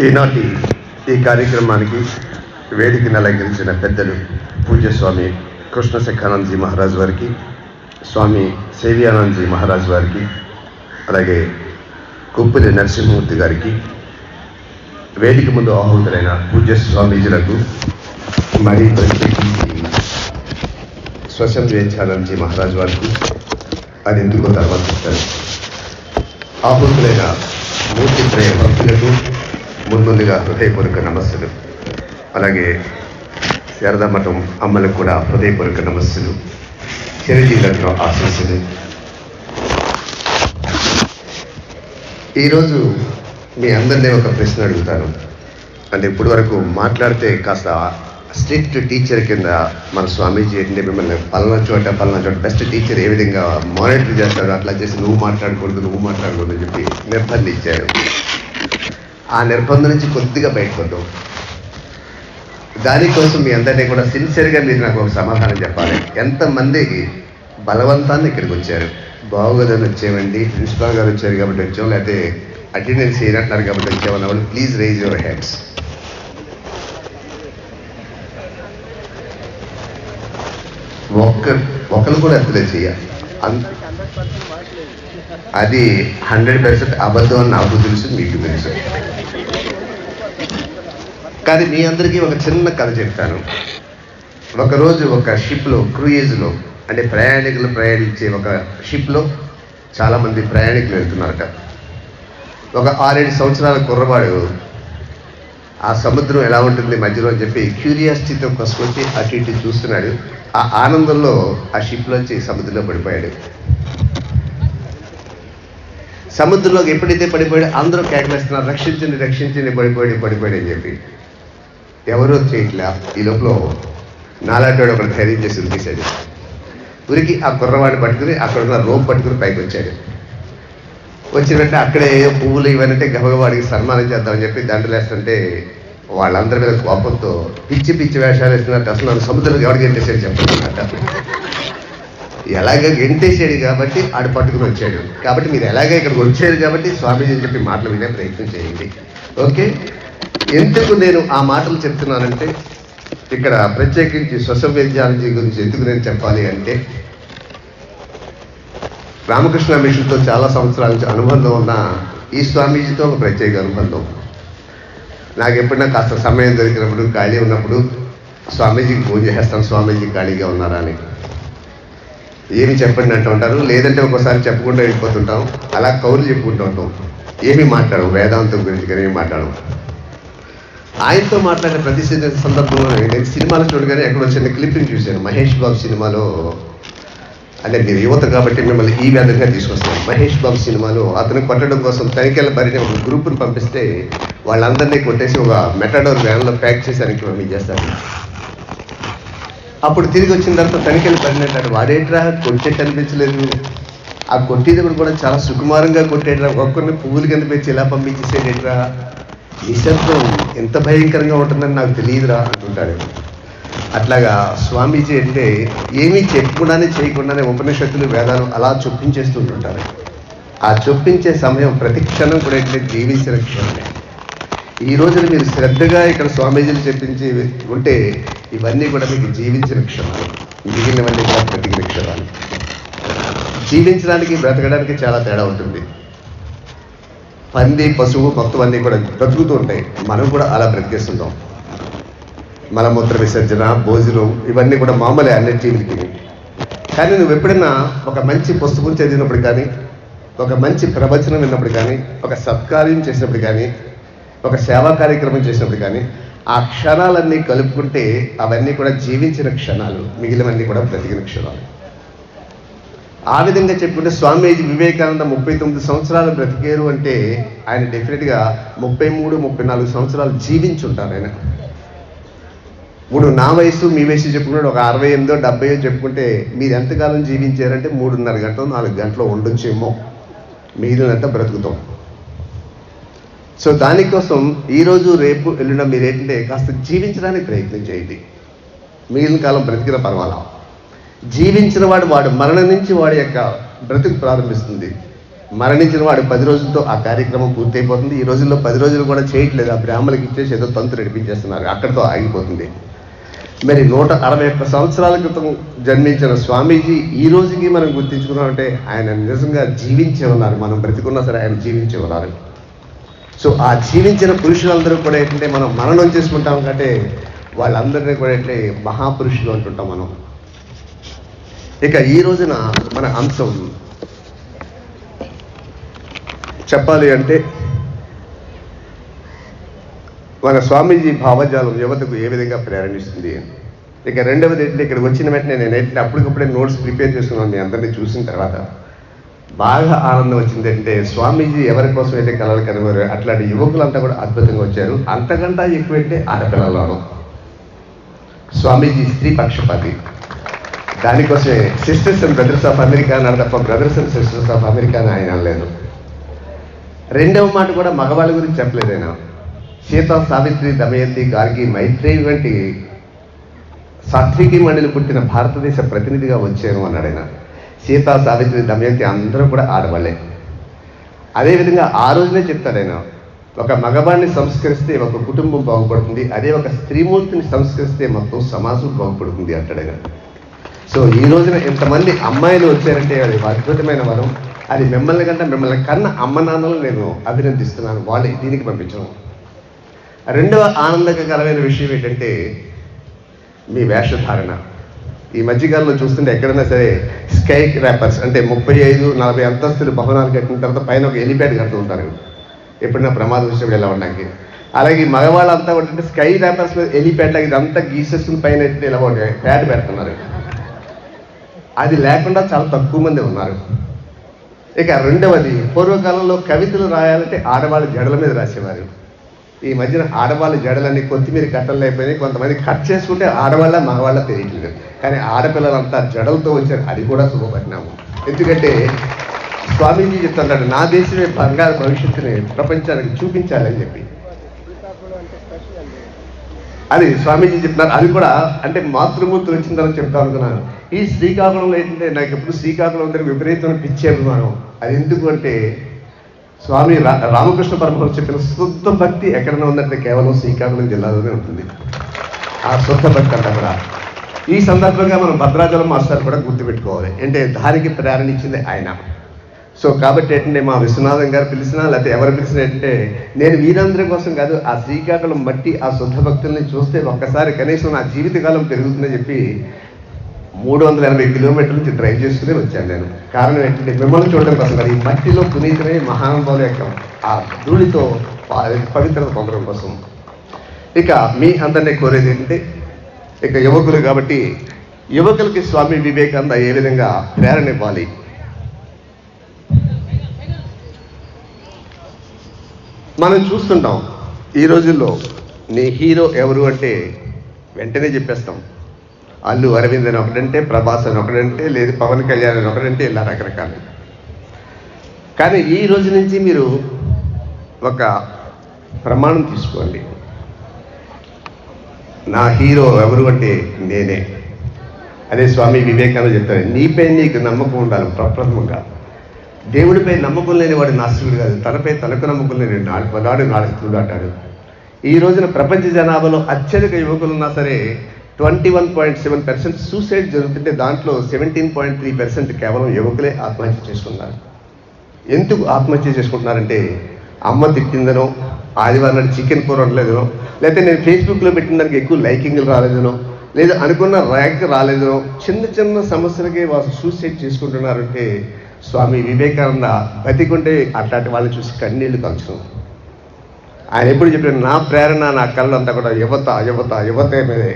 ఈనాటి ఈ కార్యక్రమానికి వేదికను అలంకరించిన పెద్దలు పూజ్య స్వామి కృష్ణ మహారాజ్ వారికి స్వామి సేవ్యానందజీ మహారాజ్ వారికి అలాగే కుప్పిలి నరసింహమూర్తి గారికి వేదిక ముందు ఆహుతులైన పూజ్య స్వామీజీలకు మరీ ప్రత్యేకించి స్వశం వివేకానందజీ మహారాజ్ వారికి అది ఎందుకో తర్వాత చెప్తాను. ఆహుతులైన మూర్తి ప్రేమ భక్తులకు ముందుగా హృదయపూర్వక నమస్సులు. అలాగే శారదా మఠం అమ్మలకు కూడా హృదయపూర్వక నమస్సులు. చిరంజీవులకు ఆశీస్సులు. ఈరోజు మీ అందరినీ ఒక ప్రశ్న అడుగుతాను. అంటే ఇప్పటి వరకు మాట్లాడితే కాస్త స్ట్రిక్ట్ టీచర్ కింద మన స్వామీజీ ఏంటంటే మిమ్మల్ని పలానా చోట పలానా చోట బెస్ట్ టీచర్ ఏ విధంగా మానిటర్ చేస్తాడు అట్లా చేసి నువ్వు మాట్లాడకూడదు నువ్వు మాట్లాడకూడదు అని చెప్పి నిర్బంధించారు. ఆ నిర్బంధం నుంచి కొద్దిగా బయటపడ్డాం దానికోసం మీ అందరినీ కూడా సిన్సియర్గా మీరు నాకు ఒక సమాధానం చెప్పాలి. ఎంతమందికి బలవంతాన్ని ఇక్కడికి వచ్చారు? బాగోదని వచ్చేవండి ప్రిన్సిపాల్ గారు వచ్చారు కాబట్టి వచ్చాం లేకపోతే అటెండెన్స్ చేయనట్టున్నారు కాబట్టి వచ్చామన్న వాళ్ళు ప్లీజ్ రైజ్ యువర్ హ్యాండ్స్ ఒక్క ఒకరు కూడా ఎత్తలే చెయ్య. అది హండ్రెడ్ పర్సెంట్ అబద్ధం అని నాకు తెలుసు మీకు తెలుసు. కానీ మీ అందరికీ ఒక చిన్న కథ చెప్తాను. ఒకరోజు ఒక షిప్లో క్రూయిజ్లో అంటే ప్రయాణికులు ప్రయాణించే ఒక షిప్లో చాలామంది ప్రయాణికులు వెళ్తున్నారట. ఒక ఆరేడు సంవత్సరాల కుర్రవాడు ఆ సముద్రం ఎలా ఉంటుంది మధ్యలో అని చెప్పి క్యూరియాసిటీతో వచ్చి అటు ఇటు చూస్తున్నాడు. ఆ ఆనందంలో ఆ షిప్లోంచి సముద్రంలో పడిపోయాడు. సముద్రంలోకి ఎప్పుడైతే పడిపోయాడు అందరూ కేకలేస్తున్నారు రక్షించండి రక్షించండి పడిపోయాడు పడిపోయాడు అని చెప్పి. ఎవరో చేయట్లే ఈ లోపల నాలాంటి ఒకటి ధైర్యం చేసి ఉరికేశాడు ఉరికి ఆ కుర్రవాడిని పట్టుకుని అక్కడ ఉన్న రోప్ పట్టుకుని పైకి వచ్చాడు. వచ్చిన వెంటనే అక్కడే పువ్వులు ఇవన్నీ గబగబాడికి సన్మానం చేద్దామని చెప్పి దండలేస్తుంటే వాళ్ళందరి మీద కోపంతో పిచ్చి పిచ్చి వేషాలు వేస్తున్నట్టు అసలు నన్ను సముద్రంలో ఎవరికి గెంటేశాడు చెప్పండి. ఎలాగ గెంటేశాడు కాబట్టి ఆడు పట్టుకుని వచ్చాడు. కాబట్టి మీరు ఎలాగ ఇక్కడికి వచ్చారు కాబట్టి స్వామీజీ అని చెప్పి మాటలు వినే ప్రయత్నం చేయండి. ఓకే? ఎందుకు నేను ఆ మాటలు చెప్తున్నానంటే ఇక్కడ ప్రత్యేకించి స్వసంవేద్యాలజీ గురించి ఎందుకు నేను చెప్పాలి అంటే రామకృష్ణ మిషన్తో చాలా సంవత్సరాల నుంచి అనుబంధం ఉన్న ఈ స్వామీజీతో ఒక ప్రత్యేక అనుబంధం. నాకు ఎప్పుడైనా కాస్త సమయం దొరికినప్పుడు ఖాళీ ఉన్నప్పుడు స్వామీజీకి ఫోన్ చేస్తాను స్వామీజీ ఖాళీగా ఉన్నారా అని. ఏమి చెప్పండి అంటూ ఉంటారు. లేదంటే ఒకసారి చెప్పకుండా వెళ్ళిపోతుంటాం. అలా కౌలు చెప్పుకుంటూ ఉంటాం. ఏమి మాట్లాడము వేదాంతం గురించి కానీ ఏమి మాట్లాడము ఆయనతో మాట్లాడిన ప్రతి సందర్భంలో నేను సినిమాలో చూడగానే ఎక్కడో చిన్న క్లిప్పింగ్ చూశాను. మహేష్ బాబు సినిమాలో అంటే మీరు యువత కాబట్టి మిమ్మల్ని ఈ విధంగా తీసుకొస్తాను మహేష్ బాబు సినిమాలో అతను కొట్టడం కోసం తనిఖీల బరిని ఒక గ్రూప్ను పంపిస్తే వాళ్ళందరినీ కొట్టేసి ఒక మెటాడోర్ వ్యాన్లో ప్యాక్ చేసానికి పంపించేస్తారు. అప్పుడు తిరిగి వచ్చిన తర్వాత తనిఖీలు అంటాడు వాడేట్రా? కొట్టేట్టు అనిపించలేదు. ఆ కొట్టేటప్పుడు కూడా చాలా సుకుమారంగా కొట్టేట్రా ఒక్కొక్కరిని పువ్వులు కింద పెంచి ఇలా పంపించేసేటట్రా? నిశ్శబ్దం ఎంత భయంకరంగా ఉంటుందని నాకు తెలియదురా అంటుంటాడు. అట్లాగా స్వామీజీ అంటే ఏమీ చెప్పకుండానే చేయకుండానే ఉపనిషత్తులు వేదాలు అలా చొప్పించేస్తుంటుంటారు ఆ చొప్పించే సమయం ప్రతి క్షణం కూడా ఏంటంటే జీవించిన క్షణమే ఈ రోజున మీరు శ్రద్ధగా ఇక్కడ స్వామీజీలు చెప్పించి ఉంటే ఇవన్నీ కూడా మీకు జీవించిన క్షణాలు. మిగిలినవన్నీ కూడా బ్రతికిన క్షణాలు. జీవించడానికి బ్రతకడానికి చాలా తేడా ఉంటుంది. పంది పశువు మొత్తం అన్నీ కూడా బ్రతుకుతూ ఉంటాయి. మనం కూడా అలా బ్రతికేస్తుంటాం. మలమూత్ర విసర్జన భోజనం ఇవన్నీ కూడా మామూలే అన్ని టీవీలకి కానీ నువ్వు ఎప్పుడైనా ఒక మంచి పుస్తకం చదివినప్పుడు కానీ ఒక మంచి ప్రవచనం విన్నప్పుడు కానీ ఒక సత్కార్యం చేసినప్పుడు కానీ ఒక సేవా కార్యక్రమం చేసినప్పుడు కానీ ఆ క్షణాలన్నీ కలుపుకుంటే అవన్నీ కూడా జీవించిన క్షణాలు మిగిలినవన్నీ కూడా బ్రతికిన క్షణాలు. ఆ విధంగా చెప్పుకుంటే స్వామీజీ వివేకానంద ముప్పై తొమ్మిది సంవత్సరాలు బ్రతికేరు అంటే ఆయన డెఫినెట్గా ముప్పై మూడు ముప్పై నాలుగు సంవత్సరాలు జీవించి ఉంటారు ఆయన. ఇప్పుడు నా వయసు మీ వయసు చెప్పుకుంటే ఒక అరవై ఎనిమిదో డెబ్బై చెప్పుకుంటే మీరు ఎంతకాలం జీవించారంటే మూడున్నర గంటలు నాలుగు గంటలు ఉండొచ్చేమో. మిగిలినంత బ్రతుకుతాం. సో దానికోసం ఈరోజు రేపు ఎల్లుండ మీరు ఏంటంటే కాస్త జీవించడానికి ప్రయత్నం చేయండి. మిగిలిన కాలం బ్రతికిన పర్వాలా? జీవించిన వాడు వాడు మరణం నుంచి వాడి యొక్క బ్రతుకు ప్రారంభిస్తుంది. మరణించిన వాడు పది రోజులతో ఆ కార్యక్రమం పూర్తయిపోతుంది. ఈ రోజుల్లో పది రోజులు కూడా చేయట్లేదు. ఆ బ్రాహ్మణులకు ఇచ్చేసి ఏదో తంతు నడిపించేస్తున్నారు. అక్కడితో ఆగిపోతుంది. మరి నూట అరవై ఒక్క సంవత్సరాల క్రితం జన్మించిన స్వామీజీ ఈ రోజుకి మనం గుర్తించుకున్నామంటే ఆయన నిజంగా జీవించే ఉన్నారు. మనం బ్రతికున్నా సరే ఆయన జీవించే ఉన్నారు. సో ఆ జీవించిన పురుషులందరూ కూడా ఏంటంటే మనం మరణం చేసుకుంటాం కంటే వాళ్ళందరినీ కూడా ఏంటంటే మహాపురుషులు అంటుంటాం మనం. ఇక ఈ రోజున మన అంశం చెప్పాలి అంటే మన స్వామీజీ భావజాలం యువతకు ఏ విధంగా ప్రేరణిస్తుంది ఇక రెండవది ఏంటంటే ఇక్కడికి వచ్చిన వెంటనే నేను ఏంటంటే అప్పటికప్పుడే నోట్స్ ప్రిపేర్ చేసుకున్నాను మీ అందరినీ చూసిన తర్వాత. బాగా ఆనందం వచ్చింది అంటే స్వామీజీ ఎవరి కోసం అయితే కలలు కనుగోరు అట్లాంటి యువకులంతా కూడా అద్భుతంగా వచ్చారు. అంతకంటే ఎక్కువ అంటే ఆడపిల్లలను. స్వామీజీ స్త్రీ పక్షపాతి. దానికోసమే sisters and brothers of America అన్నాడు తప్ప brothers and sisters of America అని ఆయన అనలేదు. రెండవ మాట కూడా మగవాళ్ళ గురించి చెప్పలేదు ఆయన. సీత సావిత్రి దమయంతి గార్గి మైత్రేయి వంటి సాత్వికి మండలి పుట్టిన భారతదేశ ప్రతినిధిగా వచ్చాను అన్నాడు ఆయన. సీత సావిత్రి దమయంతి అందరూ కూడా ఆడవాళ్ళే. అదేవిధంగా ఆ రోజునే చెప్తాడు ఆయన. ఒక మగవాడిని సంస్కరిస్తే ఒక కుటుంబం బాగుపడుతుంది అదే ఒక స్త్రీమూర్తిని సంస్కరిస్తే మొత్తం సమాజం బాగుపడుతుంది అంటాడు ఆయన. సో ఈ రోజున ఇంతమంది అమ్మాయిలు వచ్చారంటే అది అద్భుతమైన వరం. అది మిమ్మల్ని కంటే మిమ్మల్ని కన్న అమ్మ నాన్నలు నేను అభినందిస్తున్నాను. వాళ్ళు దీనికి పంపించడం. రెండవ ఆనందకరమైన విషయం ఏంటంటే మీ వేషధారణ. ఈ మధ్యకాలంలో చూస్తుంటే ఎక్కడైనా సరే స్కై ర్యాపర్స్ అంటే ముప్పై ఐదు నలభై అంతస్తులు భవనాలు కట్టిన తర్వాత పైన ఒక ఎలిప్యాడ్ కడుతూ ఉంటారు. ఎప్పుడైనా ప్రమాదం విషయం ఎలా ఉండడానికి. అలాగే మగవాళ్ళంతా కూడా అంటే స్కై ర్యాపర్స్ మీద లాగా ఇదంతా గీసేసుకుని పైన ఎత్తి ఇలా ఉంటాయి? ప్యాడ్ పెడుతున్నారు. అది లేకుండా చాలా తక్కువ మంది ఉన్నారు. ఇక రెండవది పూర్వకాలంలో కవితలు రాయాలంటే ఆడవాళ్ళ జడల మీద రాసేవారు. ఈ మధ్యన ఆడవాళ్ళ జడలన్నీ కొత్తిమీర కట్టలు అయిపోయినాయి కొంతమంది కట్ చేసుకుంటే ఆడవాళ్ళ మగవాళ్ళ తెలియట్లేదు. కానీ ఆడపిల్లలంతా జడలతో వచ్చారు. అది కూడా శుభపరిణామం. ఎందుకంటే స్వామీజీ చెప్తున్నాడు నా దేశమే బంగారు భవిష్యత్తుని ప్రపంచానికి చూపించాలని చెప్పి. అది స్వామీజీ చెప్తున్నారు. అది కూడా అంటే మాతృమూర్తులు వచ్చిన తర్వాత చెప్తా అనుకున్నాను. ఈ శ్రీకాకుళంలో ఏంటంటే నాకు ఎప్పుడు శ్రీకాకుళం దగ్గర విపరీతమైన పిచ్చి అభిమానం. అది ఎందుకు అంటే స్వామి రామకృష్ణ పరమహంస చెప్పిన శుద్ధ భక్తి ఎక్కడైనా ఉందంటే కేవలం శ్రీకాకుళం జిల్లాలోనే ఉంటుంది. ఆ శుద్ధ భక్తి అంతా కూడా. ఈ సందర్భంగా మనం భద్రాచలం మాస్టర్ కూడా గుర్తుపెట్టుకోవాలి. అంటే దానికి ప్రేరణ ఇచ్చింది ఆయన. సో కాబట్టి ఏంటంటే మా విశ్వనాథం గారు పిలిచినా లేకపోతే ఎవరు పిలిచినా ఏంటంటే నేను వీరందరి కోసం కాదు ఆ శ్రీకాకుళం బట్టి ఆ శుద్ధ భక్తుల్ని చూస్తే ఒక్కసారి కనీసం నా జీవితకాలం పెరుగుతుందని చెప్పి మూడు వందల ఎనభై కిలోమీటర్ల నుంచి డ్రైవ్ చేసుకుని వచ్చాను నేను. కారణం ఏంటంటే మిమ్మల్ని చూడడం కోసం ఈ మట్టిలో పునీతమే మహానుభావుల యొక్క ఆ ధూళితో పవిత్రత పొందడం కోసం. ఇక మీ అందరినీ కోరేది ఏంటంటే ఇక యువకులు కాబట్టి యువకులకి స్వామి వివేకానంద ఏ విధంగా ప్రేరణ ఇవ్వాలి? మనం చూస్తుంటాం ఈ రోజుల్లో నీ హీరో ఎవరు అంటే వెంటనే చెప్పేస్తాం. అల్లు అరవింద్ అని ఒకడంటే ప్రభాస్ అని ఒకడంటే లేదు పవన్ కళ్యాణ్ అని ఒకడంటే ఇలా రకరకాలు. కానీ ఈ రోజు నుంచి మీరు ఒక ప్రమాణం తీసుకోండి. నా హీరో ఎవరు అంటే నేనే. అదే స్వామి వివేకానంద చెప్తారు నీపై నీకు నమ్మకం ఉండాలి ప్రప్రథమంగా. దేవుడిపై నమ్మకం లేని వాడు నాస్తికుడు కాదు తనపై తనకు నమ్మకం లేని నాడు పదాడు నాస్తికుడు అంటాడు ఈ రోజున ప్రపంచ జనాభాలో అత్యధిక యువకులు ఉన్నా సరే twenty one point seven percent suicide జరుగుతుంటే దాంట్లో సెవెంటీన్ పాయింట్ త్రీ పర్సెంట్ కేవలం యువకులే ఆత్మహత్య చేసుకున్నారు. ఎందుకు ఆత్మహత్య చేసుకుంటున్నారంటే అమ్మ తిట్టిందనో ఆదివారం నాడు చికెన్ కూర వండలేదనో లేకపోతే నేను ఫేస్బుక్లో పెట్టిన దానికి ఎక్కువ లైకింగ్లు రాలేదనో లేదా అనుకున్న ర్యాంక్ రాలేదనో చిన్న చిన్న సమస్యలకే వాళ్ళు సూసైడ్ చేసుకుంటున్నారంటే స్వామి వివేకానంద బతికుంటే అట్లాంటి వాళ్ళని చూసి కన్నీళ్ళు కంచడం ఆయన ఎప్పుడు చెప్పారు నా ప్రేరణ నా కళ్ళు అంతా కూడా యువత యువత యువతే మీదే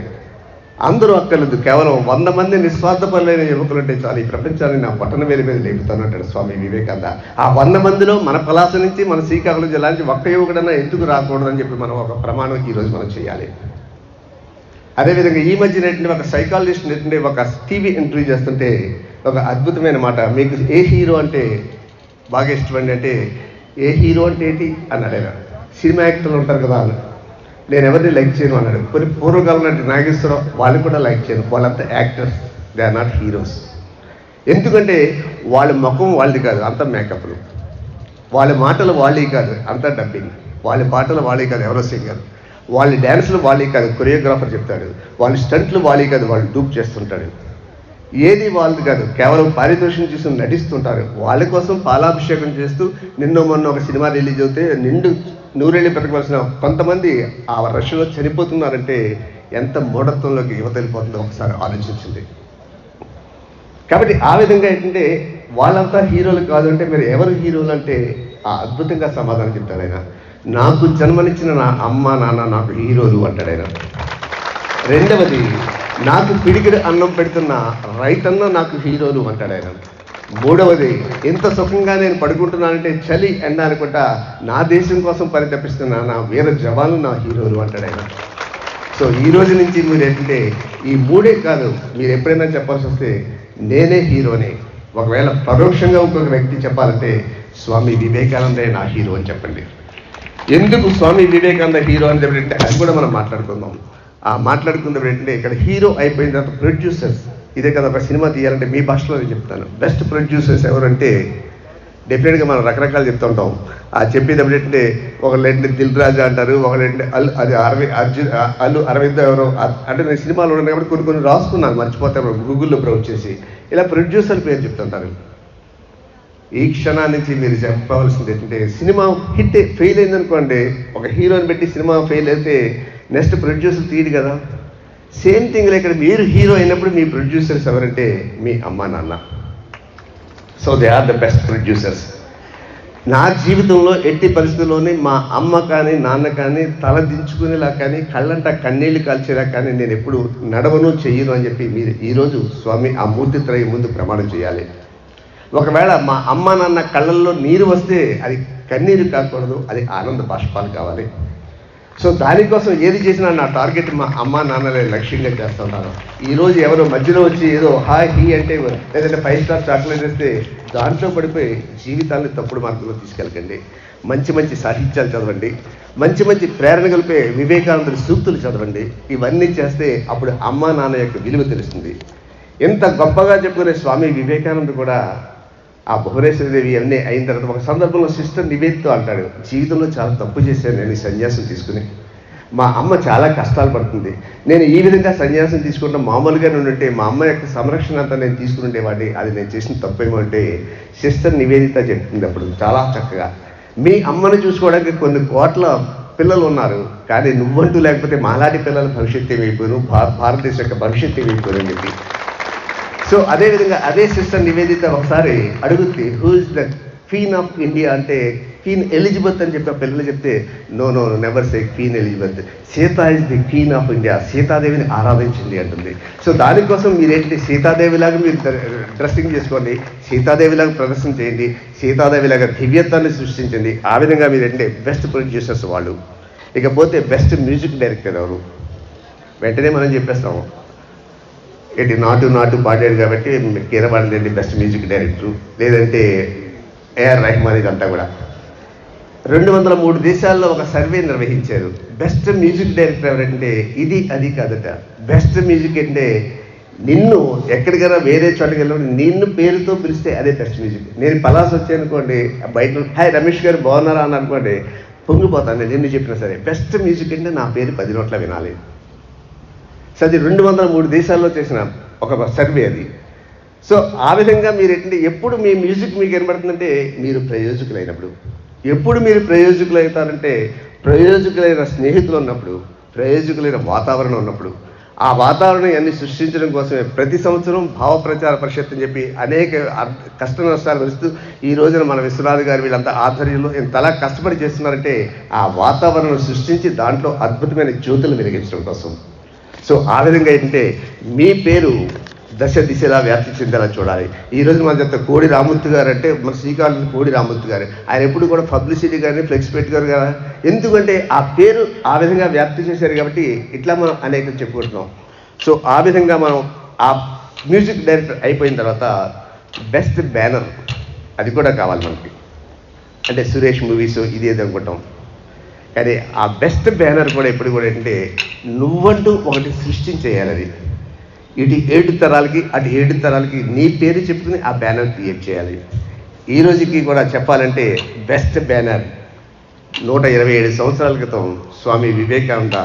అందరూ అక్కర్లేదు. కేవలం వంద మంది నిస్వార్థపరులైన యువకులు అంటే చాలు ఈ ప్రపంచాన్ని నా పట్టణ వేలి మీద లేపుతానంటాడు స్వామి వివేకాంద ఆ వంద మందిలో మన పలాస నుంచి మన శ్రీకాకుళం జిల్లా నుంచి ఒక్క యువకుడన్నా ఎందుకు రాకూడదని చెప్పి మనం ఒక ప్రమాణం ఈరోజు మనం చేయాలి. అదేవిధంగా ఈ మధ్య నేటి ఒక సైకాలజిస్ట్ నేటి ఒక టీవీ ఇంటర్వ్యూ చేస్తుంటే ఒక అద్భుతమైన మాట. మీకు ఏ హీరో అంటే బాగా ఇష్టమండి అంటే ఏ హీరో అంటే ఏంటి? అని ఆయన సినిమా యాక్టర్లు ఉంటారు కదా. అని నేను ఎవరిని లైక్ చేయను అన్నాడు. కొన్ని పూర్వకాలం నాటి నాగేశ్వరరావు వాళ్ళు కూడా లైక్ చేయను. వాళ్ళంతా actors. They are not heroes. ఎందుకంటే వాళ్ళ ముఖం వాళ్ళది కాదు అంత మేకప్లు. వాళ్ళ మాటలు వాళ్ళే కాదు అంత డబ్బింగ్ వాళ్ళ పాటలు వాళ్ళే కాదు ఎవరో సింగర్ వాళ్ళ డ్యాన్సులు వాళ్ళే కాదు కొరియోగ్రాఫర్ చెప్తాడు. వాళ్ళ స్టంట్లు వాళ్ళే కాదు వాళ్ళు డూప్ చేస్తుంటాడు ఏది వాళ్ళది కాదు కేవలం పారితోషికం చూసి నటిస్తుంటారు. వాళ్ళ కోసం పాలాభిషేకం చేస్తూ నిన్న మొన్న ఒక సినిమా రిలీజ్ అవుతే నిండు నూరెళ్ళి బ్రతకవలసిన కొంతమంది ఆ రష్యలో చనిపోతున్నారంటే ఎంత మూఢత్వంలోకి యువత వెళ్ళిపోతుందో ఒకసారి ఆలోచించింది కాబట్టి ఆ విధంగా ఏంటంటే వాళ్ళంతా హీరోలు కాదు అంటే మీరు ఎవరు హీరోలు అంటే ఆ అద్భుతంగా సమాధానం చెప్తాడు ఆయన. నాకు జన్మనిచ్చిన నా అమ్మ నాన్న నాకు హీరోలు అంటాడు ఆయన. రెండవది నాకు పిడికిడి అన్నం పెడుతున్న రైతన్న నాకు హీరోలు అంటాడు ఆయన. మూడవది ఎంత సుఖంగా నేను పడుకుంటున్నానంటే చలి ఎండ అనుకుంటా నా దేశం కోసం పరితపిస్తున్న నా వీర జవాన్లు నా హీరోలు అంటాడు ఆయన. సో ఈ రోజు నుంచి మీరు ఏంటంటే ఈ మూడే కాదు మీరు ఎప్పుడైనా చెప్పాల్సి వస్తే నేనే హీరోనే. ఒకవేళ పరోక్షంగా ఇంకొక వ్యక్తి చెప్పాలంటే స్వామి వివేకానందే నా హీరో అని చెప్పండి. ఎందుకు స్వామి వివేకానంద హీరో అని చెప్పంటే అది కూడా మనం మాట్లాడుకుందాం. ఆ మాట్లాడుకున్నప్పుడు ఏంటంటే ఇక్కడ హీరో అయిపోయిన తర్వాత ప్రొడ్యూసర్స్ ఇదే కదా ఒక సినిమా తీయాలంటే మీ భాషలో నేను చెప్తాను. బెస్ట్ ప్రొడ్యూసర్స్ ఎవరంటే డెఫినెట్గా మనం రకరకాలు చెప్తుంటాం. ఆ చెప్పేటప్పుడు ఏంటంటే ఒకళ్ళేంటి దిల్ రాజా అంటారు ఒకళ్ళేంటి అల్ అది అరవి అర్జున్ అల్లు అరవింద్ ఎవరో అంటే నేను సినిమాలు ఉన్నాను కాబట్టి కొన్ని కొన్ని రాసుకున్నాను మర్చిపోతాను గూగుల్లో బ్రౌజ్ చేసి. ఇలా ప్రొడ్యూసర్ పేరు చెప్తుంటారు. ఈ క్షణానికి నుంచి మీరు చెప్పవలసింది ఏంటంటే సినిమా హిట్ ఫెయిల్ అయిందనుకోండి ఒక హీరోని పెట్టి సినిమా ఫెయిల్ అయితే నెక్స్ట్ ప్రొడ్యూసర్ తీయడు కదా. సేమ్ థింగ్ ఇక్కడ మీరు హీరో అయినప్పుడు మీ ప్రొడ్యూసర్స్ ఎవరంటే మీ అమ్మ నాన్న. So they are the best producers. నా జీవితంలో ఎట్టి పరిస్థితుల్లోనే మా అమ్మ కానీ నాన్న కానీ తల దించుకునేలా కానీ కళ్ళంట కన్నీళ్ళు కాల్చేలా కానీ నేను ఎప్పుడు నడవను చెయ్యను అని చెప్పి మీరు ఈరోజు స్వామి ఆ మూర్తి త్రయ ముందు ప్రమాణం చేయాలి. ఒకవేళ మా అమ్మ నాన్న కళ్ళల్లో నీరు వస్తే అది కన్నీరు కాకూడదు అది ఆనంద బాష్పాలు కావాలి. సో దానికోసం ఏది చేసినా నా టార్గెట్ మా అమ్మ నాన్నలే లక్ష్యంగా చేస్తుంటాను ఈరోజు ఎవరో మధ్యలో వచ్చి ఏదో హాయ్ హీ అంటే లేదంటే ఫైవ్ స్టార్ చాక్లెట్ ఇస్తే దాంట్లో పడిపోయి జీవితాన్ని తప్పుడు మార్గంలో తీసుకెళ్ళకండి. మంచి మంచి సాహిత్యాలు చదవండి. మంచి మంచి ప్రేరణ కలిపే వివేకానందుడి సూక్తులు చదవండి. ఇవన్నీ చేస్తే అప్పుడు అమ్మ నాన్న యొక్క విలువ తెలుస్తుంది. ఎంత గొప్పగా చెప్పుకునే స్వామి వివేకానంద కూడా ఆ భువనేశ్వరదేవి అన్నీ అయిన తర్వాత ఒక సందర్భంలో సిస్టర్ నివేదితో అంటాడు జీవితంలో చాలా తప్పు చేశాను నేను సన్యాసం తీసుకుని. మా అమ్మ చాలా కష్టాలు పడుతుంది. నేను ఈ విధంగా సన్యాసం తీసుకుంటే మామూలుగానే ఉంటే మా అమ్మ యొక్క సంరక్షణ అంతా నేను తీసుకుండేవాడిని. అది నేను చేసిన తప్పేమో అంటే సిస్టర్ నివేదిత చెప్తుంది అప్పుడు చాలా చక్కగా. మీ అమ్మను చూసుకోవడానికి కొన్ని కోట్ల పిల్లలు ఉన్నారు. కానీ నువ్వంటూ లేకపోతే మాలాంటి పిల్లల భవిష్యత్తు ఏమైపోయాను భారతదేశం యొక్క భవిష్యత్తు ఏమైపోయాను అని చెప్పి. సో అదే విధంగా అదే సిస్టర్ నివేదిత ఒకసారి అడుగుద్ది who is the queen of India అంటే క్వీన్ ఎలిజబెత్ అని చెప్పి ఆ పిల్లలు చెప్తే no no never say queen Elizabeth Sita is the queen of India సీతాదేవిని ఆరాధించండి అంటుంది. సో దానికోసం మీరేంటి సీతాదేవిలాగా మీరు డ్రెస్సింగ్ చేసుకోండి సీతాదేవిలాగా ప్రదర్శన చేయండి సీతాదేవిలాగా దివ్యత్వాన్ని సృష్టించండి. ఆ విధంగా మీరేంటి బెస్ట్ ప్రొడ్యూసర్స్ వాళ్ళు. ఇకపోతే బెస్ట్ మ్యూజిక్ డైరెక్టర్ ఎవరు? వెంటనే మనం చెప్పేస్తాము. ఏంటి నాటు నాటు పాడాడు కాబట్టి Keeravani Reddy best music director లేదంటే ఏఆర్ రెహమాన్ ఇదంతా కూడా. రెండు వందల మూడు దేశాల్లో ఒక సర్వే నిర్వహించారు. బెస్ట్ మ్యూజిక్ డైరెక్టర్ ఎవరంటే ఇది అది కాదట. బెస్ట్ మ్యూజిక్ అంటే నిన్ను ఎక్కడికైనా వేరే చోటకి వెళ్ళి నిన్ను పేరుతో పిలిస్తే అదే బెస్ట్ మ్యూజిక్ నేను పలాస్ వచ్చాను అనుకోండి బయట హాయ్ రమేష్ గారు బాగున్నారా? అని అనుకోండి పొంగిపోతాను. నేను నిన్ను చెప్పినా సరే బెస్ట్ మ్యూజిక్ అంటే నా పేరు పది నోట్ల వినాలి. సో అది రెండు వందల మూడు దేశాల్లో చేసిన ఒక సర్వే అది. సో ఆ విధంగా మీరు ఏంటంటే ఎప్పుడు మీ మ్యూజిక్ మీకు ఏర్పడుతుందంటే మీరు ప్రయోజకులైనప్పుడు ఎప్పుడు మీరు ప్రయోజకులు అవుతారంటే ప్రయోజకులైన స్నేహితులు ఉన్నప్పుడు ప్రయోజకులైన వాతావరణం ఉన్నప్పుడు ఆ వాతావరణం అన్ని సృష్టించడం కోసమే ప్రతి సంవత్సరం భావ ప్రచార పరిషత్ అని చెప్పి అనేక కష్ట నష్టాలు వస్తూ ఈ రోజున మన విశ్వనాథ్ గారు వీళ్ళంతా ఆధ్వర్యంలో ఎంతలా కష్టపడి చేస్తున్నారంటే ఆ వాతావరణం సృష్టించి దాంట్లో అద్భుతమైన జ్యోతులు వెలిగించడం కోసం. సో ఆ విధంగా ఏంటంటే మీ పేరు దశ దిశలా వ్యాప్తి చెందేలా చూడాలి. ఈ రోజు మన దగ్గర కోడి రామూర్తి గారు అంటే మన శ్రీకాకుళం కోడి రామూర్తి గారు. ఆయన ఎప్పుడు కూడా పబ్లిసిటీ కానీ ఫ్లెక్స్ పెట్టుకోరు కదా. ఎందుకంటే ఆ పేరు ఆ విధంగా వ్యాప్తి చేశారు కాబట్టి ఇట్లా మనం అనేక చెప్పుకుంటున్నాం. సో ఆ విధంగా మనం ఆ మ్యూజిక్ డైరెక్టర్ అయిపోయిన తర్వాత బెస్ట్ బ్యానర్ అది కూడా కావాలి మనకి. అంటే సురేష్ మూవీస్ ఇది ఏది అనుకుంటాం. కానీ ఆ బెస్ట్ బ్యానర్ కూడా ఎప్పుడు కూడా అంటే నువ్వంటూ ఒకటి సృష్టించేయాలి అది ఇటు ఏడు తరాలకి అటు ఏడు తరాలకి నీ పేరు చెప్పుకుని ఆ బ్యానర్ క్రియేట్ చేయాలి. ఈ రోజుకి కూడా చెప్పాలంటే బెస్ట్ బ్యానర్ నూట ఇరవై ఏడు సంవత్సరాల క్రితం స్వామి వివేకానంద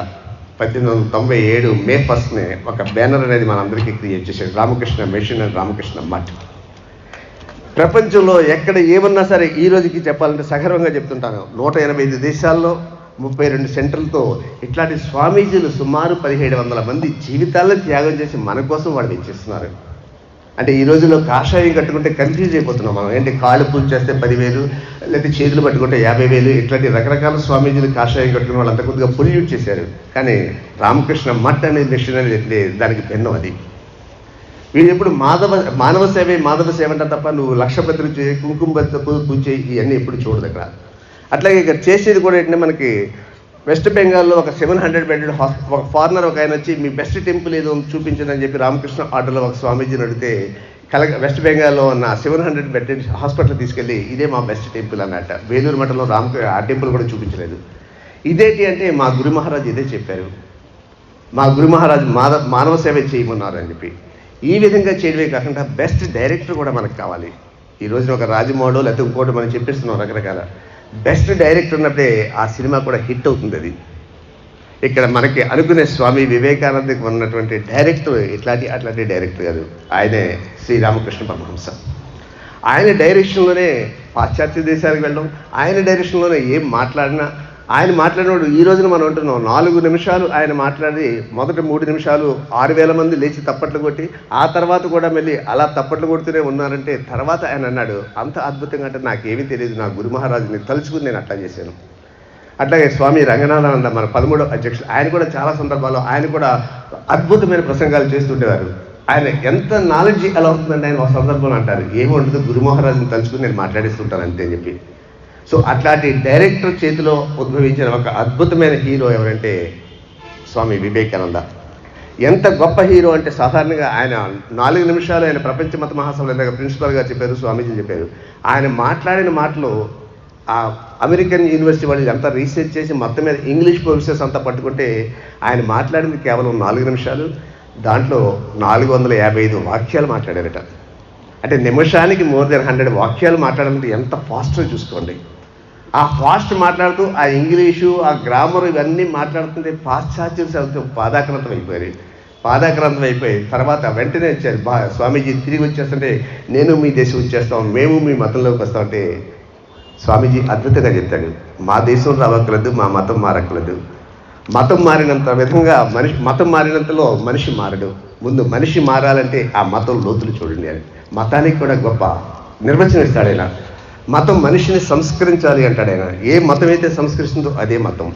పద్దెనిమిది వందల తొంభై ఏడు మే ఫస్ట్నే ఒక బ్యానర్ అనేది మనందరికీ క్రియేట్ చేశాడు. Ramakrishna mission and Ramakrishna Math. ప్రపంచంలో ఎక్కడ ఏమన్నా సరే ఈ రోజుకి చెప్పాలంటే సగర్వంగా చెప్తుంటాను. నూట ఎనభై ఐదు దేశాల్లో ముప్పై రెండు సెంటర్లతో ఇట్లాంటి స్వామీజీలు సుమారు పదిహేడు వందల మంది జీవితాలను త్యాగం చేసి మన కోసం వాళ్ళు ఇచ్చేస్తున్నారు అంటే ఈ రోజుల్లో కాషాయం కట్టుకుంటే కన్ఫ్యూజ్ అయిపోతున్నాం మనం. ఏంటి కాళ్ళు పూజ చేస్తే పదివేలు లేకపోతే చేతులు పట్టుకుంటే యాభై వేలు ఇట్లాంటి రకరకాల స్వామీజీలు కాషాయం కట్టుకున్న వాళ్ళు అంత కొద్దిగా పొల్యూట్ చేశారు. కానీ రామకృష్ణ మఠ్ అనే మిషన్ అనేది దానికి భిన్నం అది. వీళ్ళు ఎప్పుడు మాధవ మానవ సేవే మాధవ సేవ అంట తప్ప నువ్వు లక్ష పత్రి చేయి కుంకుమ పత్రి పూజ చేయి ఇవన్నీ ఎప్పుడు చూడదు అక్కడ. అట్లాగే ఇక్కడ చేసేది కూడా ఏంటంటే మనకి వెస్ట్ బెంగాల్లో ఒక సెవెన్ హండ్రెడ్ బెడెడ్ ఒక ఫారినర్ ఒక ఆయన వచ్చి మీ బెస్ట్ టెంపుల్ ఏదో చూపించండి అని చెప్పి రామకృష్ణ ఆటోలో ఒక స్వామీజీని అడిగితే కలగ వెస్ట్ బెంగాల్లో ఉన్న సెవెన్ హండ్రెడ్ బెడెడ్ హాస్పిటల్ తీసుకెళ్ళి ఇదే మా బెస్ట్ టెంపుల్ అన్నట్ట. వేలూరు మఠంలో రామ ఆ టెంపుల్ కూడా చూపించలేదు. ఇదేంటి అంటే మా గురు మహారాజ్ ఇదే చెప్పారు. మా గురు మహారాజ్ మాధవ మానవ సేవ చేయమన్నారు అని చెప్పి. ఈ విధంగా చేయడమే కాకుండా బెస్ట్ డైరెక్టర్ కూడా మనకు కావాలి. ఈ రోజున ఒక రాజమౌళో లేకపోతే ఇంకోటి మనం చెప్పిస్తున్నాం రకరకాల. బెస్ట్ డైరెక్టర్ ఉన్నప్పుడే ఆ సినిమా కూడా హిట్ అవుతుంది అది. ఇక్కడ మనకి అనుకునే స్వామి వివేకానందకి ఉన్నటువంటి డైరెక్టర్ ఇట్లాంటి అట్లాంటి డైరెక్టర్ కాదు. ఆయనే శ్రీరామకృష్ణ పరమహంస. ఆయన డైరెక్షన్లోనే పాశ్చాత్య దేశాలకు వెళ్ళడం ఆయన డైరెక్షన్లోనే ఏం మాట్లాడినా ఆయన మాట్లాడినప్పుడు ఈ రోజున మనం అంటున్నాం నాలుగు నిమిషాలు ఆయన మాట్లాడి మొదటి మూడు నిమిషాలు ఆరు వేల మంది లేచి తప్పట్లు కొట్టి ఆ తర్వాత కూడా మళ్ళీ అలా తప్పట్లు కొడుతూనే ఉన్నారంటే తర్వాత ఆయన అన్నాడు అంత అద్భుతంగా అంటే నాకేమీ తెలియదు నా గురు మహారాజుని తలుచుకుని నేను అట్లా చేశాను. అట్లాగే స్వామి రంగనాథానంద మన పదమూడో అధ్యక్షుడు ఆయన కూడా చాలా సందర్భాల్లో ఆయన కూడా అద్భుతమైన ప్రసంగాలు చేస్తుండేవారు. ఆయన ఎంత నాలెడ్జ్ ఎలా అవుతుందంటే ఆయన ఒక సందర్భంలో అంటారు ఏమి ఉండదు గురు మహారాజుని తలుచుకుని నేను మాట్లాడేస్తుంటాను అంతే అని చెప్పి. సో అట్లాంటి డైరెక్టర్ చేతిలో ఉద్భవించిన ఒక అద్భుతమైన హీరో ఎవరంటే స్వామి వివేకానంద. ఎంత గొప్ప హీరో అంటే సాధారణంగా ఆయన నాలుగు నిమిషాలు ఆయన ప్రపంచ మత మహాసభలో ఇందాక ప్రిన్సిపల్ గారు చెప్పారు స్వామీజీ చెప్పారు. ఆయన మాట్లాడిన మాటలు ఆ అమెరికన్ యూనివర్సిటీ వాళ్ళు అంతా రీసెర్చ్ చేసి మొత్తం మీద ఇంగ్లీష్ ప్రొఫెసర్స్ అంతా పట్టుకుంటే ఆయన మాట్లాడింది కేవలం నాలుగు నిమిషాలు దాంట్లో నాలుగు వందల యాభై ఐదు వాక్యాలు మాట్లాడారట. అంటే నిమిషానికి మోర్ దెన్ హండ్రెడ్ వాక్యాలు మాట్లాడాలంటే ఎంత ఫాస్ట్గా చూసుకోండి. ఆ ఫాస్ట్ మాట్లాడుతూ ఆ ఇంగ్లీషు ఆ గ్రామర్ ఇవన్నీ మాట్లాడుతుంటే పాశ్చాత్యులు చదువుతూ పాదాక్రాంతం అయిపోయారు. పాదాక్రాంతం అయిపోయి తర్వాత వెంటనే వచ్చారు. బా స్వామీజీ తిరిగి వచ్చేస్తుంటే నేను మీ దేశం వచ్చేస్తాం మేము మీ మతంలోకి వస్తామంటే స్వామీజీ అద్భుతంగా చెప్తాడు మా దేశం రావక్కలేదు మా మతం మారక్కలేదు మతం మారినంత విధంగా మనిషి మతం మారినంతలో మనిషి మారడు. ముందు మనిషి మారాలంటే ఆ మతం లోతులు చూడండి అని. మతానికి కూడా గొప్ప నిర్వచనం ఇస్తాడు మతం మనిషిని సంస్కరించాలి అంటాడు ఆయన. ఏ మతం అయితే సంస్కరిస్తుందో అదే మతం.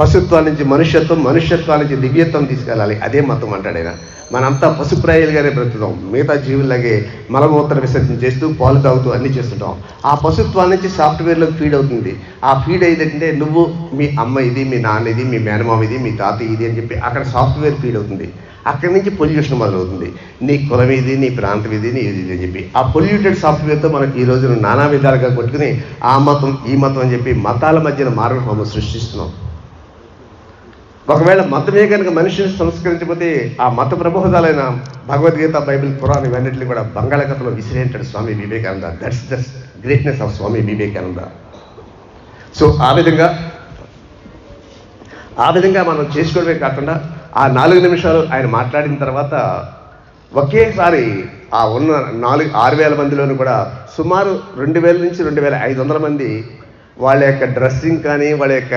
పశుత్వం నుంచి మనుష్యత్వం మనుష్యత్వం నుంచి దివ్యత్వం తీసుకెళ్ళాలి అదే మతం అంటాడు ఆయన. మనంతా పశుప్రాయాలుగానే బ్రతుకుతాం. మిగతా జీవుల్లాగే మలమూత్ర విసర్జన చేస్తూ పాలు తాగుతూ అన్ని చేస్తుంటాం. ఆ పశుత్వం నుంచి సాఫ్ట్వేర్లోకి ఫీడ్ అవుతుంది. ఆ ఫీడ్ అయ్యేటంటే నువ్వు మీ అమ్మ ఇది మీ నాన్న ఇది మీ మేనమామ ఇది మీ తాత ఇది అని చెప్పి అక్కడ సాఫ్ట్వేర్ ఫీడ్ అవుతుంది. అక్కడి నుంచి పొల్యూషన్ మొదలవుతుంది. నీ కులం ఇది నీ ప్రాంతం ఇది నీ ఇది అని చెప్పి. ఆ పొల్యూటెడ్ సాఫ్ట్వేర్తో మనకి ఈ రోజున నానా విధాలుగా కొట్టుకుని ఆ మతం ఈ మతం అని చెప్పి మతాల మధ్యన మార్గం సృష్టిస్తున్నాం. ఒకవేళ మతమే కనుక మనిషిని సంస్కరించకపోతే ఆ మత ప్రబోధాలైన భగవద్గీత బైబిల్ పురాణం ఇవన్నింటినీ కూడా బంగాళాఖాతంలో విసిరేంటాడు Swami Vivekananda. That's that's greatness of Swami Vivekananda. So ఆ విధంగా ఆ విధంగా మనం చేసుకోవడమే కాకుండా ఆ నాలుగు నిమిషాలు ఆయన మాట్లాడిన తర్వాత ఒకేసారి ఆ ఉన్న నాలుగు ఆరు వేల మందిలోనూ కూడా సుమారు రెండు వేల నుంచి రెండు వేల ఐదు వందల మంది వాళ్ళ యొక్క డ్రెస్సింగ్ కానీ వాళ్ళ యొక్క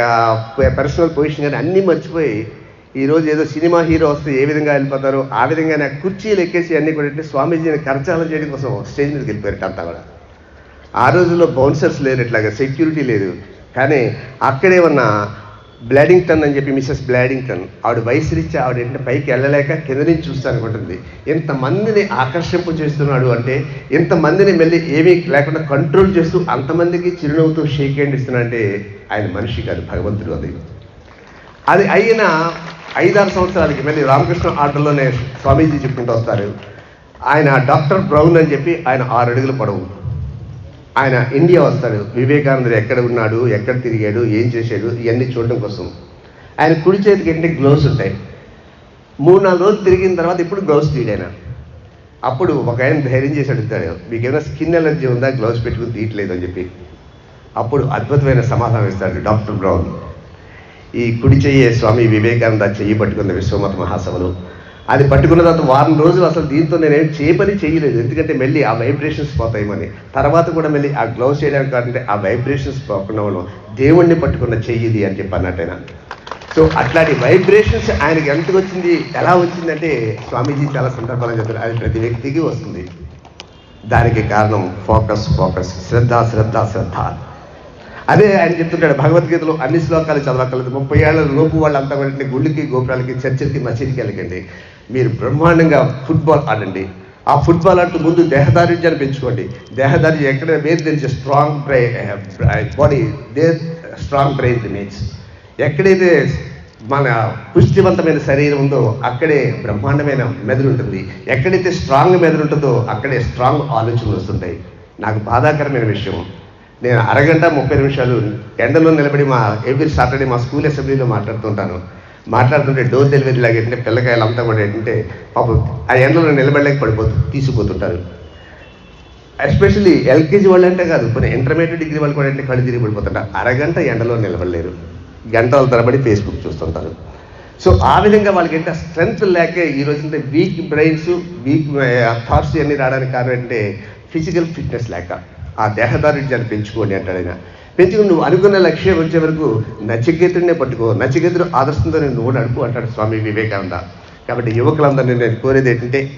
పర్సనల్ పొజిషన్ కానీ అన్నీ మర్చిపోయి ఈరోజు ఏదో సినిమా హీరో వస్తే ఏ విధంగా వెళ్ళిపోతారో ఆ విధంగా నాకు కుర్చీలు ఎక్కేసి అన్నీ కూడా స్వామీజీని కరచాలం చేయడం కోసం స్టేజ్ మీదకి వెళ్ళిపోయారు అంతా కూడా. ఆ రోజుల్లో బౌన్సర్స్ లేరు ఇట్లాగా సెక్యూరిటీ లేదు. కానీ అక్కడే ఉన్న బ్లాడింగ్టన్ అని చెప్పి మిస్సెస్ బ్లాడింగ్టన్ ఆవిడ వయసు రీత్యా ఆవిడ ఏంటంటే పైకి వెళ్ళలేక కింద నుంచి చూస్తానుకుంటుంది ఎంతమందిని ఆకర్షింపు చేస్తున్నాడు అంటే ఎంతమందిని మళ్ళీ ఏమీ లేకుండా కంట్రోల్ చేస్తూ అంతమందికి చిరునవ్వుతో షేక్ హ్యాండ్ ఇస్తున్నాడంటే ఆయన మనిషి కాదు భగవంతుడు అది. అది అయిన ఐదారు సంవత్సరాలకి మళ్ళీ రామకృష్ణ ఆర్డర్లోనే స్వామీజీ చెప్పుకుంటూ వస్తారు. ఆయన డాక్టర్ బ్రౌన్ అని చెప్పి ఆయన ఆరు అడుగులు పొడవు. ఆయన ఇండియా వస్తాడు. వివేకానందుడు ఎక్కడ ఉన్నాడు ఎక్కడ తిరిగాడు ఏం చేశాడు ఇవన్నీ చూడడం కోసం. ఆయన కుడి చేతికి ఏంటంటే గ్లోవ్స్ ఉంటాయి. మూడు నాలుగు రోజులు తిరిగిన తర్వాత ఇప్పుడు గ్లౌస్ తీయడాయన అప్పుడు ఒక ఆయన ధైర్యం చేసి అడుగుతాడు మీకు ఏమైనా స్కిన్ ఎలర్జీ ఉందా? గ్లౌస్ పెట్టుకుని తీయట్లేదు అని చెప్పి. అప్పుడు అద్భుతమైన సమాధానం ఇస్తాడు డాక్టర్ బ్రౌన్. ఈ కుడి చెయ్యే స్వామి వివేకానంద చెయ్యి పట్టుకున్న విశ్వమత మహాసభలు అది పట్టుకున్న తర్వాత వారం రోజులు అసలు దీంతో నేనేం చేయపని చేయలేదు. ఎందుకంటే మళ్ళీ ఆ వైబ్రేషన్స్ పోతాయేమని తర్వాత కూడా మళ్ళీ ఆ గ్లౌస్ చేయడానికి కాదంటే ఆ వైబ్రేషన్స్ పోకుండా ఉన్నాం దేవుణ్ణి పట్టుకున్న చెయ్యిది అని చెప్పి అన్నట్టేనా? సో అట్లాంటి వైబ్రేషన్స్ ఆయనకి ఎంతకు వచ్చింది? ఎలా వచ్చిందంటే స్వామీజీ చాలా సందర్భాలు చెప్తారు అది ప్రతి వ్యక్తికి వస్తుంది. దానికి కారణం ఫోకస్ ఫోకస్ శ్రద్ధ శ్రద్ధ శ్రద్ధ. అదే ఆయన చెప్తుంటాడు భగవద్గీతలో అన్ని శ్లోకాలు చదవక్కర్లేదు. ముప్పై ఏళ్ళ లోపు వాళ్ళంతా వెళ్ళండి గుళ్ళకి గోపురాలకి చర్చలకి మసీదుకి వెళ్ళకండి. మీరు బ్రహ్మాండంగా ఫుట్బాల్ ఆడండి. ఆ ఫుట్బాల్ అంటూ ముందు దేహదారుణ్యాన్ని పెంచుకోండి. దేహదారుణ్యం ఎక్కడ వేర్ తెలిసి strong brain body eh, they strong brain image ఎక్కడైతే మన పుష్టివంతమైన శరీరం ఉందో అక్కడే బ్రహ్మాండమైన మెదడు ఉంటుంది. ఎక్కడైతే స్ట్రాంగ్ మెదడు ఉంటుందో అక్కడే స్ట్రాంగ్ ఆలోచనలు వస్తుంటాయి. నాకు బాధాకరమైన విషయం. నేను అరగంట ముప్పై నిమిషాలు ఎండలో నిలబడి మా ఎవ్రీ సాటర్డే మా స్కూల్ అసెంబ్లీలో మాట్లాడుతుంటాను. మాట్లాడుతుంటే డోర్ డెలివరీ లాగా ఏంటంటే పిల్లకాయలు అంతా కూడా ఏంటంటే పాపం ఆ ఎండలో నిలబడలేక పడిపోతు తీసుకుపోతుంటారు ఎస్పెషల్లీ ఎల్కేజీ వాళ్ళు అంటే కాదు కొన్ని ఇంటర్మీడియట్ డిగ్రీ వాళ్ళు కూడా అంటే కళ్ళు తిరిగి పడిపోతుంటారు అరగంట ఎండలో నిలబడలేరు. గంటల తరబడి ఫేస్బుక్ చూస్తుంటారు. సో ఆ విధంగా వాళ్ళకి ఏంటంటే స్ట్రెంగ్త్ లేక ఈ రోజు వీక్ బ్రెయిన్స్ వీక్ థాట్స్ అన్ని రావడానికి కారణం అంటే ఫిజికల్ ఫిట్నెస్ లేక ఆ దేహదారుడ్యాన్ని పెంచుకోండి అంటాడు ఆయన. ప్రతి నువ్వు అనుకున్న లక్ష్యం వచ్చే వరకు నచికేతుడినే పట్టుకో. నచికేతుడు ఆదర్శంతో నువ్వు నడుపు అంటాడు స్వామి వివేకానంద. కాబట్టి యువకులందరినీ నేను కోరేది ఏంటంటే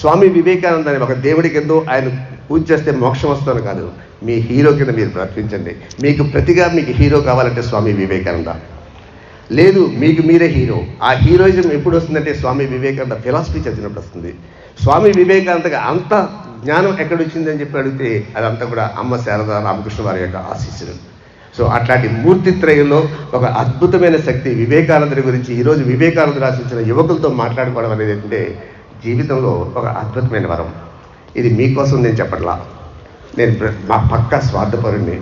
స్వామి వివేకానందని ఒక దేవుడికి ఎంతో ఆయన పూజ చేస్తే మోక్షం వస్తాను కాదు. మీ హీరో కింద మీరు ప్రకటించండి మీకు ప్రతిగా మీకు హీరో కావాలంటే స్వామి వివేకానంద. లేదు మీకు మీరే హీరో. ఆ హీరోయిజం ఎప్పుడు వస్తుందంటే స్వామి వివేకానంద ఫిలాసఫీ చదివినప్పుడు వస్తుంది. స్వామి వివేకానందగా అంత జ్ఞానం ఎక్కడొచ్చిందని చెప్పి అడిగితే అదంతా కూడా అమ్మ శారద రామకృష్ణ వారి యొక్క ఆశీస్సులు. సో అట్లాంటి మూర్తిత్రయంలో ఒక అద్భుతమైన శక్తి వివేకానందుడి గురించి ఈరోజు వివేకానందుడు ఆశించిన యువకులతో మాట్లాడుకోవడం అనేది ఏంటంటే జీవితంలో ఒక అద్భుతమైన వరం. ఇది మీకోసం నేను చెప్పట్లా. నేను మా పక్క స్వార్థపరుణ్ణి.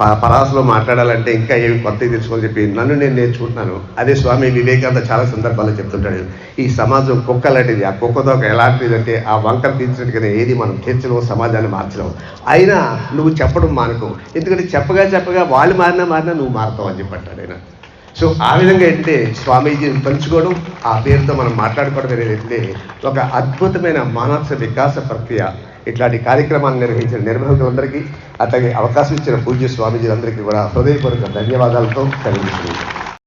పరాసలో మాట్లాడాలంటే ఇంకా ఏమి కొత్తవి తెలుసుకొని చెప్పి నన్ను నేను నేర్చుకుంటున్నాను. అదే స్వామి వివేకానంద చాలా సందర్భాల్లో చెప్తుంటాడు. ఈ సమాజం కుక్క లాంటిది. ఆ కుక్కతో ఒక ఎలాంటిది అంటే ఆ వంకర తీర్చినట్టుగానే ఏది మనం తీర్చడం సమాజాన్ని మార్చలేము. అయినా నువ్వు చెప్పడం మానకు. ఎందుకంటే చెప్పగా చెప్పగా వాళ్ళు మారినా మారినా నువ్వు మారుతావు అని చెప్పంటాడు ఆయన. సో ఆ విధంగా ఏంటంటే స్వామీజీని పంచుకోవడం ఆ పేరుతో మనం మాట్లాడుకోవడం అనేది ఒక అద్భుతమైన మానవ వికాస ప్రక్రియ. ఇట్లాంటి కార్యక్రమాలు నిర్వహించిన నిర్వాహకులందరికీ అట్లాగే అవకాశం ఇచ్చిన పూజ్య స్వామీజీలందరికీ కూడా హృదయపూర్వక ధన్యవాదాలతో కలిగిస్తుంది